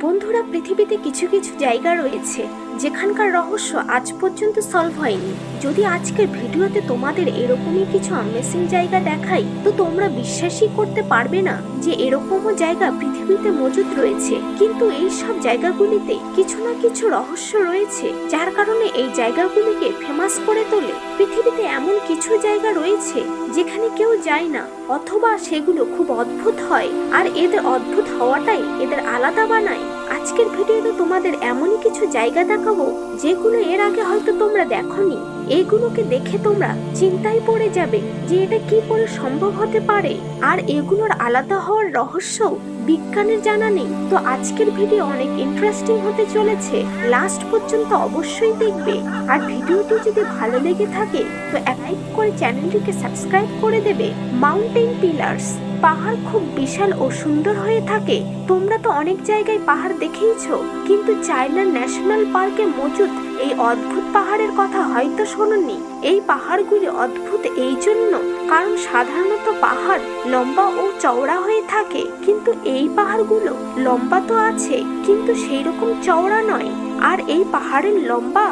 বন্ধুরা পৃথিবীতে কিছু কিছু জায়গা রয়েছে। যেখানকার রহস্য আজ পর্যন্ত সলভ হয়নি। যদি আজকের ভিডিওতে তোমাদের এরকমই কিছু আমেসিং জায়গা দেখাই, তো তোমরা বিশ্বাসই করতে পারবে না যে এরকমও জায়গা পৃথিবীতে মজুদ রয়েছে। কিন্তু এই সব জায়গাগুলিতে কিছু না কিছু রহস্য রয়েছে, যার কারণে এই জায়গাগুলিকে ফেমাস করে তোলে। পৃথিবীতে এমন কিছু জায়গা রয়েছে যেখানে কেউ যায় না, অথবা সেগুলো খুব অদ্ভুত হয়, আর এদের অদ্ভুত হওয়াটাই এদের আলাদা বানায়। আজকের ভিডিওতে তোমাদের এমনই কিছু জায়গা দেখাবো, যেগুলো এর আগে হয়তো তোমরা দেখোনি। এগুলোকে দেখে তোমরা চিন্তায় পড়ে যাবে যে এটা কি করে সম্ভব হতে পারে। আর এগুলোর আলাদা হওয়ার রহস্য বিজ্ঞানের জানা নেই। তো আজকের ভিডিও অনেক ইন্টারেস্টিং হতে চলেছে। লাস্ট পর্যন্ত অবশ্যই দেখবে। আর ভিডিওটি যদি ভালো লেগে থাকে, তো এক লাইক করে চ্যানেলটিকে সাবস্ক্রাইব করে দেবে। মাউন্টেন পিলার্স পাহাড় খুব বিশাল ও সুন্দর হয়ে থাকে। তোমরা তো অনেক জায়গায় পাহাড় দেখেইছো, কিন্তু চাইনা ন্যাশনাল পার্কে মজুদ এই অদ্ভুত পাহাড়ের কথা হয়তো শোনোনি। এই পাহাড়গুলি অদ্ভুত এই জন্য, কারণ সাধারণত পাহাড় লম্বা ও চওড়া হয়ে থাকে, কিন্তু এই পাহাড়গুলো লম্বা তো আছে, কিন্তু সেই রকম চওড়া নয়। আর এই পাহাড়ের লম্বা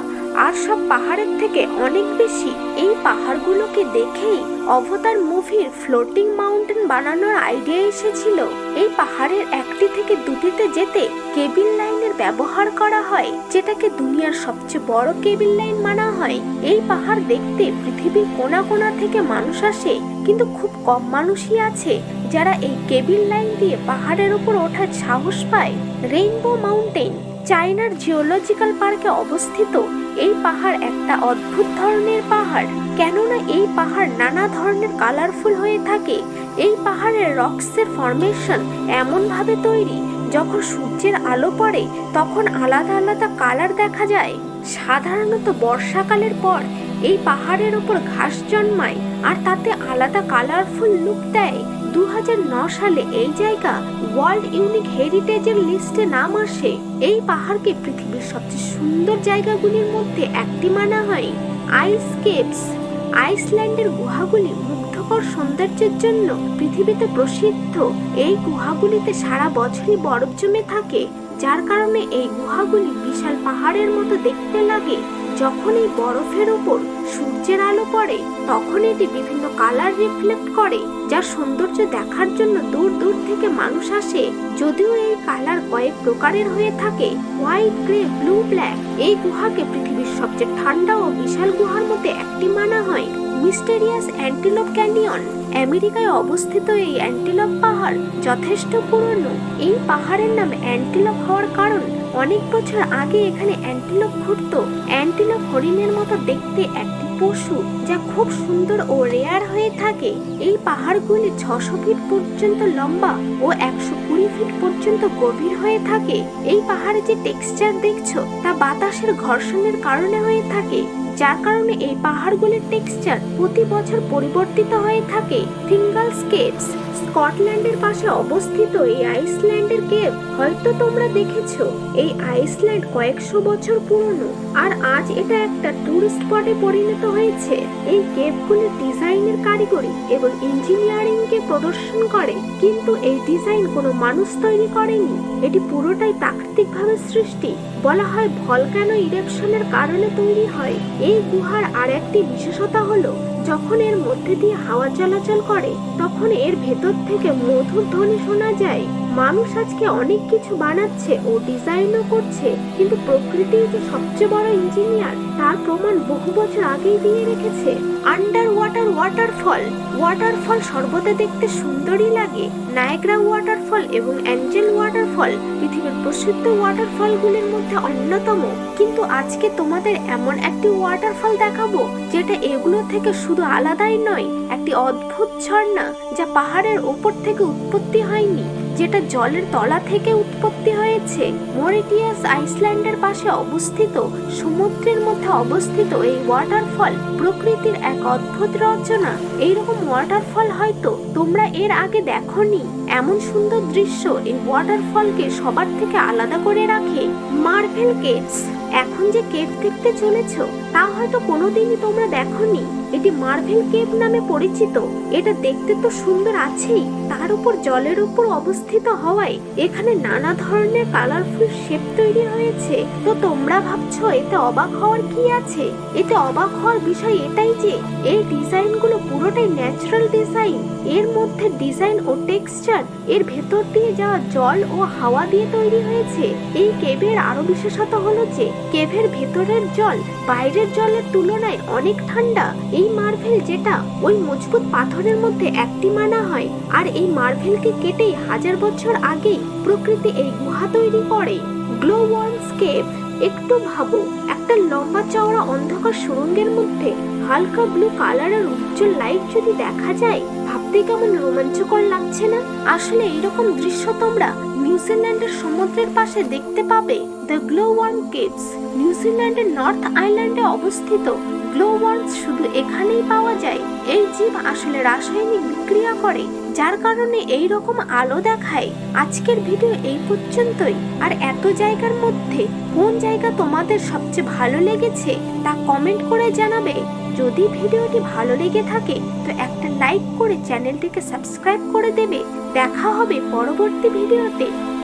আর সব পাহাড়ের থেকে অনেক বেশি, এই পাহাড়গুলোকে দেখেই অবতার মুভির ফ্লোটিং মাউন্টেন বানানোর আইডিয়া এসেছিল। এই পাহাড়ের একটি থেকে দুটিতে যেতে কেবিল লাইনের ব্যবহার করা হয়, যেটাকে দুনিয়ার সবচেয়ে বড় কেবিল লাইন মানা হয়। এই পাহাড় দেখতে পৃথিবীর কোনা কোনা থেকে মানুষ আসে, কিন্তু খুব কম মানুষই আছে যারা এই কেবিল লাইন দিয়ে পাহাড়ের উপর ওঠার সাহস পায়। রেইনবো মাউন্টেন চায়নার জিওলজিক্যাল পার্কে অবস্থিত এই পাহাড় একটা অদ্ভুত ধরনের পাহাড়। কেননা এই পাহাড় নানা ধরনের কালারফুল হয়ে থাকে। এই পাহাড়ের রক্সের ফরমেশন এমনভাবে তৈরি, যখন সূর্যের আলো পড়ে, তখন আলাদা আলাদা কালার দেখা যায়। সাধারণত বর্ষাকালের পর এই পাহাড়ের ওপর ঘাস জন্মায় আর তাতে আলাদা কালারফুল লুক দেয়। দু সালে এই জায়গা ওয়ার্ল্ড ইউনিক হেরিটেজের লিস্টে নাম আসে। এই পাহাড়কে পৃথিবীর সবচেয়ে সুন্দর জায়গাগুলির মধ্যে একটি মানা হয়। আইস কেপস আইসল্যান্ডের গুহাগুলি মুগ্ধকর সৌন্দর্যের জন্য পৃথিবীতে প্রসিদ্ধ। এই গুহাগুলিতে সারা বছরই বরফ জমে থাকে, যার কারণে এই গুহাগুলি বিশাল পাহাড়ের মতো দেখতে লাগে। যখন এই বরফের ওপর সূর্যের আলো পড়ে, তখন এটি বিভিন্ন কালার রিফ্লেক্ট করে যার সৌন্দর্য দেখার জন্য দূর দূর থেকে মানুষ আসে। যদিও এই কালার কয়েক প্রকারের হয়ে থাকে, হোয়াইট, গ্রে, ব্লু, ব্ল্যাক। এই গুহাকে পৃথিবীর সবচেয়ে ঠান্ডা ও বিশাল গুহার মধ্যে একটি মানা হয়, মিস্টেরিয়াস অ্যান্টিলোপ ক্যানিয়ন। আমেরিকায় অবস্থিত এই অ্যান্টিলপ পাহাড় যথেষ্ট পুরনো। এই পাহাড়ের নাম অ্যান্টিলপ হওয়ার কারণ, অনেক বছর আগে এখানে অ্যান্টিলপ ঘুরত। অ্যান্টিলপ হরিণের মতো দেখতে একটি পশু যা খুব সুন্দর ও রেয়ার হয়ে থাকে, এই পাহাড়গুলি ছশো ফিট পর্যন্ত লম্বা ও একশো কুড়ি ফিট পর্যন্ত গভীর হয়ে থাকে। এই পাহাড়ে যে টেক্সচার দেখছ, তা বাতাসের ঘর্ষণের কারণে হয়ে থাকে, যার কারণে এই পাহাড়গুলির টেক্সচার প্রতি বছর পরিবর্তিত হয়ে থাকে। ফিঙ্গাল স্কেপস স্কটল্যান্ডের পাশে অবস্থিত এই আইসল্যান্ডের কেভ, হয়তো তোমরা দেখেছ। এই আইসল্যান্ড কয়েকশো বছর পুরনো, আর আজ এটা একটা টুরিস্ট স্পটে পরিণত হয়েছে। এই কেভগুলির ডিজাইনের কারিগরি এবং ইঞ্জিনিয়ারিং কে প্রদর্শন করে, কিন্তু এই ডিজাইন কোনো মানুষ তৈরি করেনি। এটি পুরোটাই প্রাকৃতিকভাবে সৃষ্টি। বলা হয় ভলক্যানো ইরেপশনের কারণে তৈরি হয়। এই গুহার আর একটি বিশেষতা হলো যখন এর মধ্যে দিয়ে হাওয়া চলাচল করে, তখন এর ভেতর থেকে মধুর ধ্বনি শোনা যায়। মানুষ আজকে অনেক কিছু বানাচ্ছে ও ডিজাইনও করছে, কিন্তু প্রকৃতি যে সবচেয়ে বড় ইঞ্জিনিয়ার, তার প্রমাণ বহু বছর আগেই দিয়ে রেখেছে। আন্ডার ওয়াটার ওয়াটারফল ওয়াটারফল সর্বদা দেখতে সুন্দরই লাগে। নায়গ্রা ওয়াটারফল এবং অ্যাঞ্জেল ওয়াটারফল পৃথিবীর প্রসিদ্ধ ওয়াটারফলগুলির মধ্যে অন্যতম। কিন্তু আজকে তোমাদের এমন একটি ওয়াটারফল দেখাবো, যেটা এগুলো থেকে শুধু আলাদাই নয়, একটি অদ্ভুত ঝর্ণা, যা পাহাড়ের ওপর থেকে উৎপত্তি হয়নি। যেটা জলের তলা থেকে উৎপত্তি হয়েছে, মরিটিয়াস আইসল্যান্ডের পাশে অবস্থিত, সমুদ্রের মধ্যে অবস্থিত এই ওয়াটারফল প্রকৃতির এক অদ্ভুত রচনা। এইরকম ওয়াটারফল হয়তো তোমরা এর আগে দেখোনি। এমন সুন্দর দৃশ্য এই ওয়াটারফলকে সবার থেকে আলাদা করে রাখে। মার্ভেল কেভস, এখন যে কেভ দেখতে চলেছ তা হয়তো কোনোদিনই তোমরা দেখোনি। এটি মার্ভেল কেভ নামে পরিচিত। এটা দেখতে তো সুন্দর আছেই। তার উপর জলের উপর অবস্থিত হওয়ায় এখানে নানা ধরনের কালারফুল শেপ তৈরি হয়েছে। তো তোমরা এতে অবাক হওয়ার কি আছে? এতে অবাক হওয়ার বিষয় এটাই যে, এই ডিজাইনগুলো পুরোটাই ন্যাচারাল ডিজাইন। এর মধ্যে ডিজাইন ও টেক্সচার, এর ভেতর দিয়ে যাওয়া জল ও হাওয়া দিয়ে তৈরি হয়েছে। এই কেভের আরও বিশেষত হলো যে, কেভের ভেতরের জল বাইরের জলের তুলনায় অনেক ঠান্ডা। এই মার্ভেল যেটা, ওই মজবুত পাথরের মধ্যে একটি মানা হয়। আর এই মার্ভেলকে কেটেই হাজার বছর আগেই প্রকৃতি এই গুহা তৈরি করে। গ্লো স্কেপ একটু ভাবো, একটা লম্বা চওড়া অন্ধকার সুরঙ্গের মধ্যে হালকা ব্লু কালারের উজ্জ্বল লাইট যদি দেখা যায় ভাবতে কেমন রোমাঞ্চকর লাগছে না? আসলে এইরকম দৃশ্য তোমরা নিউজিল্যান্ডের সমুদ্রের পাশে দেখতে পাবে দ্য গ্লো ওয়ার্ম কেভস। নিউজিল্যান্ডের নর্থ আইল্যান্ডে অবস্থিত গ্লো ওয়ার্ম শুধু এখানেই পাওয়া যায়। এই জীব আসলে রাসায়নিক বিক্রিয়া করে। যার কারণে এই রকম আলো দেখায়। আজকের ভিডিও এই পর্যন্তই। আর এত জায়গার মধ্যে কোন জায়গা তোমাদের সবচেয়ে ভালো লেগেছে তা কমেন্ট করে জানাবে। যদি ভিডিওটি ভালো লেগে থাকে, তো একটা লাইক করে চ্যানেলটিকে সাবস্ক্রাইব করে দেবে। দেখা হবে পরবর্তী ভিডিওতে।